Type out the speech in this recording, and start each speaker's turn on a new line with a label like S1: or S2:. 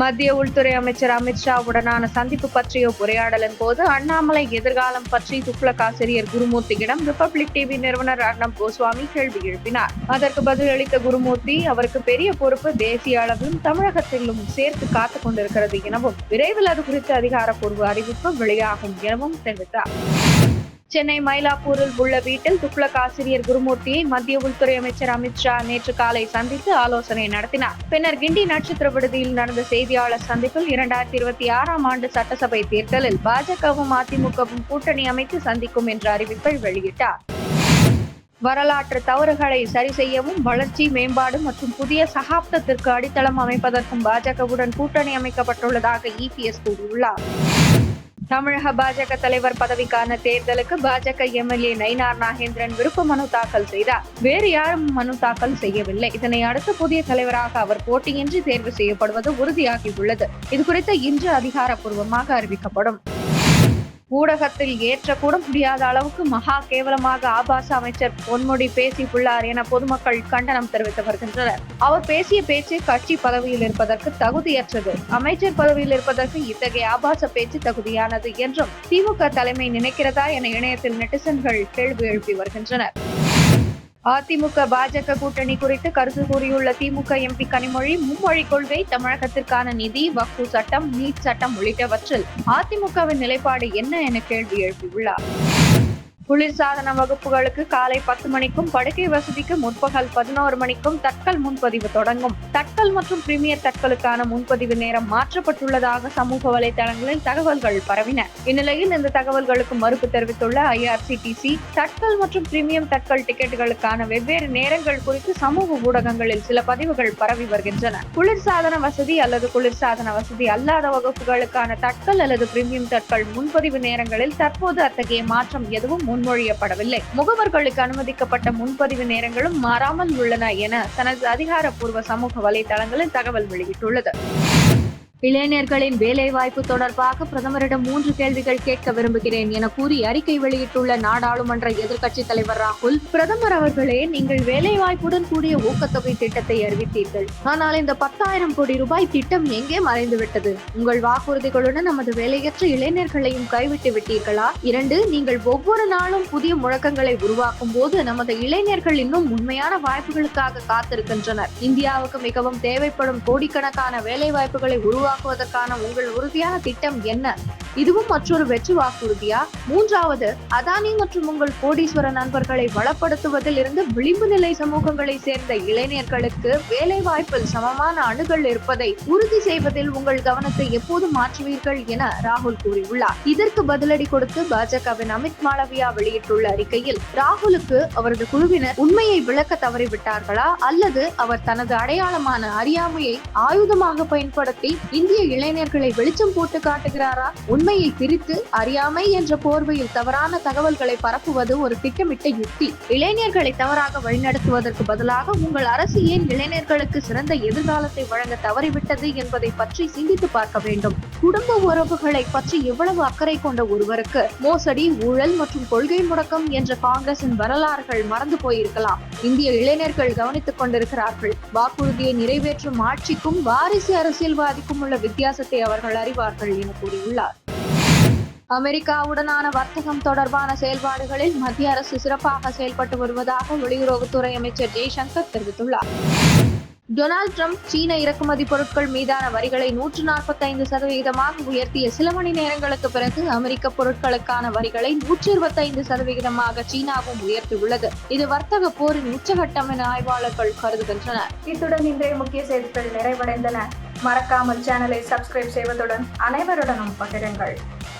S1: மத்திய உள்துறை அமைச்சர் அமித்ஷா உடனான சந்திப்பு பற்றிய உரையாடலின் போது அண்ணாமலை எதிர்காலம் பற்றி துக்ளக் ஆசிரியர் குருமூர்த்தியிடம் ரிபப்ளிக் டிவி நிறுவனர் அர்ணப் கோஸ்வாமி கேள்வி எழுப்பினார். அதற்கு பதிலளித்த குருமூர்த்தி அவருக்கு பெரிய பொறுப்பு தேசிய அளவிலும் தமிழகத்திலும் சேர்த்து காத்துக் கொண்டிருக்கிறது எனவும் விரைவில் அது குறித்து அதிகாரப்பூர்வ அறிவிப்பு வெளியாகும் எனவும் தெரிவித்தார். சென்னை மயிலாப்பூரில் உள்ள வீட்டில் துக்ளக் ஆசிரியர் குருமூர்த்தியை மத்திய உள்துறை அமைச்சர் அமித்ஷா நேற்று காலை சந்தித்து ஆலோசனை நடத்தினார். பின்னர் கிண்டி நட்சத்திர விடுதியில் நடந்த செய்தியாளர் சந்திப்பில் இரண்டாயிரத்தி இருபத்தி ஆறாம் ஆண்டு சட்டசபை தேர்தலில் பாஜகவும் அதிமுகவும் கூட்டணி அமைத்து சந்திக்கும் என்ற அறிவிப்பை வெளியிட்டார். வரலாற்று தவறுகளை சரி செய்யவும் வளர்ச்சி மேம்பாடு மற்றும் புதிய சகாப்தத்திற்கு அடித்தளம் அமைப்பதற்கும் பாஜகவுடன் கூட்டணி அமைக்கப்பட்டுள்ளதாக இபிஎஸ் கூறியுள்ளார். தமிழக பாஜக தலைவர் பதவிக்கான தேர்தலுக்கு பாஜக எம்எல்ஏ நயினார் நாகேந்திரன் விருப்ப மனு தாக்கல் செய்தார். வேறு யாரும் மனு தாக்கல் செய்யவில்லை. இதனை அடுத்து புதிய தலைவராக அவர் போட்டியின்றி தேர்வு செய்யப்படுவது உறுதியாகியுள்ளது. இதுகுறித்து இன்று அதிகாரப்பூர்வமாக அறிவிக்கப்படும். ஊடகத்தில் ஏற்றக்கூட முடியாத அளவுக்கு மகா கேவலமாக ஆபாச அமைச்சர் பொன்முடி பேசியுள்ளார் என பொதுமக்கள் கண்டனம் தெரிவித்து வருகின்றனர். அவர் பேசிய பேச்சு கட்சி பதவியில் இருப்பதற்கு தகுதியற்றது. அமைச்சர் பதவியில் இருப்பதற்கு இத்தகைய ஆபாச பேச்சு தகுதியானது என்றும் திமுக தலைமை நினைக்கிறதா என இணையத்தில் நெட்டிசன்கள் கேள்வி எழுப்பி வருகின்றனர். அதிமுக பாஜக கூட்டணி குறித்து கருத்து கூறியுள்ள திமுக எம்பி கனிமொழி மும்மொழி கொள்கை தமிழகத்திற்கான நிதி வக்ஃபு சட்டம் நீட் சட்டம் உள்ளிட்டவற்றில் அதிமுகவின் நிலைப்பாடு என்ன என கேள்வி எழுப்பியுள்ளார். குளிர்சாதன வகுப்புகளுக்கு காலை பத்து மணிக்கும் படுக்கை வசதிக்கு முற்பகல் பதினோரு மணிக்கும் தட்கல் முன்பதிவு தொடங்கும். தட்கல் மற்றும் பிரீமியர் தட்கலுக்கான முன்பதிவு நேரம் மாற்றப்பட்டுள்ளதாக சமூக வலைதளங்களில் தகவல்கள் பரவின. இந்நிலையில் இந்த தகவல்களுக்கு மறுப்பு தெரிவித்துள்ள ஐஆர்சிடிசி தட்கல் மற்றும் பிரீமியம் தட்கல் டிக்கெட்டுகளுக்கான வெவ்வேறு நேரங்கள் குறித்து சமூக ஊடகங்களில் சில பதிவுகள் பரவி வருகின்றன. குளிர்சாதன வசதி அல்லது குளிர்சாதன வசதி அல்லாத வகுப்புகளுக்கான தட்கல் அல்லது பிரீமியம் தட்கல் முன்பதிவு நேரங்களில் தற்போது அத்தகைய மாற்றம் எதுவும் முன்மொழியப்படவில்லை. முகவர்களுக்கு அனுமதிக்கப்பட்ட முன்பதிவு நேரங்களும் மாறாமல் உள்ளன என தனது அதிகாரப்பூர்வ சமூக வலைதளங்களில் தகவல் வெளியிட்டுள்ளது. இளைஞர்களின் வேலைவாய்ப்பு தொடர்பாக பிரதமரிடம் மூன்று கேள்விகள் கேட்க விரும்புகிறேன் என கூறி அறிக்கை வெளியிட்டுள்ள நாடாளுமன்ற எதிர்க்கட்சித் தலைவர் ராகுல் பிரதமர் அவர்களே நீங்கள் வேலைவாய்ப்புடன் கூடிய ஊக்கத்தொகை திட்டத்தை அறிவித்தீர்கள். ஆனால் இந்த பத்தாயிரம் கோடி ரூபாய் திட்டம் எங்கே மறைந்துவிட்டது? உங்கள் வாக்குறுதிகளுடன் நமது வேலையற்ற இளைஞர்களையும் கைவிட்டு விட்டீர்களா? இரண்டு நீங்கள் ஒவ்வொரு நாளும் புதிய முழக்கங்களை உருவாக்கும் போது நமது இளைஞர்கள் இன்னும் உண்மையான வாய்ப்புகளுக்காக காத்திருக்கின்றனர். இந்தியாவுக்கு மிகவும் தேவைப்படும் கோடிக்கணக்கான வேலை வாய்ப்புகளை உருவாக்குவதற்கான உங்கள் உறுதியான திட்டம் என்ன? இதுவும் மற்றொரு வெற்றி வாக்குறுதியா? மூன்றாவது அதானி மற்றும் உங்கள் கோடீஸ்வர நண்பர்களை வளப்படுத்துவதில் இருந்து விளிம்பு நிலை சமூகங்களை சேர்ந்த இளைஞர்களுக்கு வேலை வாய்ப்பில் சமமான அணுகல் இருப்பதை உறுதி செய்வதில் உங்கள் கவனத்தை எப்போது மாற்றுவீர்கள் என ராகுல் கூறியுள்ளார். இதற்கு பதிலடி கொடுத்து பாஜகவின் அமித் மாளவியா வெளியிட்டுள்ள அறிக்கையில் ராகுலுக்கு அவரது குழுவினர் உண்மையை விளக்க தவறிவிட்டார்களா? அல்லது அவர் தனது அடையாளமான அறியாமையை ஆயுதமாக பயன்படுத்தி இந்திய இளைஞர்களை வெளிச்சம் போட்டு காட்டுகிறாரா? உண்மையை பிரித்து அறியாமை என்ற போர்வையில் தவறான தகவல்களை பரப்புவது ஒரு திட்டமிட்ட யுக்தி இளைஞர்களை தவறாக வழிநடத்துவதற்கு பதிலாக உங்கள் அரசு ஏன் இளைஞர்களுக்கு சிறந்த எதிர்காலத்தை வழங்க தவறிவிட்டது என்பதை பற்றி சிந்தித்து பார்க்க வேண்டும். குடும்ப உறவுகளை பற்றி எவ்வளவு அக்கறை கொண்ட ஒருவருக்கு மோசடி ஊழல் மற்றும் கொள்கை முடக்கம் என்ற காங்கிரசின் வரலாறுகள் மறந்து போயிருக்கலாம். இந்திய இளைஞர்கள் கவனித்துக் கொண்டிருக்கிறார்கள். வாக்குறுதியை நிறைவேற்றும் ஆட்சிக்கும் வாரிசு அரசியல்வாதிக்கும் உள்ள வித்தியாசத்தை அவர்கள் அறிவார்கள் என கூறியுள்ளார். அமெரிக்காவுடனான வர்த்தகம் தொடர்பான செயல்பாடுகளில் மத்திய அரசு சிறப்பாக செயல்பட்டு வருவதாக வெளியுறவுத்துறை அமைச்சர் ஜெய்சங்கர் தெரிவித்துள்ளார். டொனால்ட் ட்ரம்ப் சீன இறக்குமதி பொருட்கள் மீதான வரிகளை நூற்று நாற்பத்தைந்து சதவிகிதமாக உயர்த்திய சில மணி நேரங்களுக்கு பிறகு அமெரிக்க பொருட்களுக்கான வரிகளை நூற்றி இருபத்தைந்து சதவிகிதமாக சீனாவும் உயர்த்தியுள்ளது. இது வர்த்தக போரின் உச்சகட்டம் என ஆய்வாளர்கள் கருதுகின்றனர்.
S2: இத்துடன் இன்றைய முக்கிய செய்திகள் நிறைவடைந்தன. மறக்காமல் சேனலை சப்ஸ்கிரைப் செய்வதுடன் அனைவருடனும் பகிருங்கள்.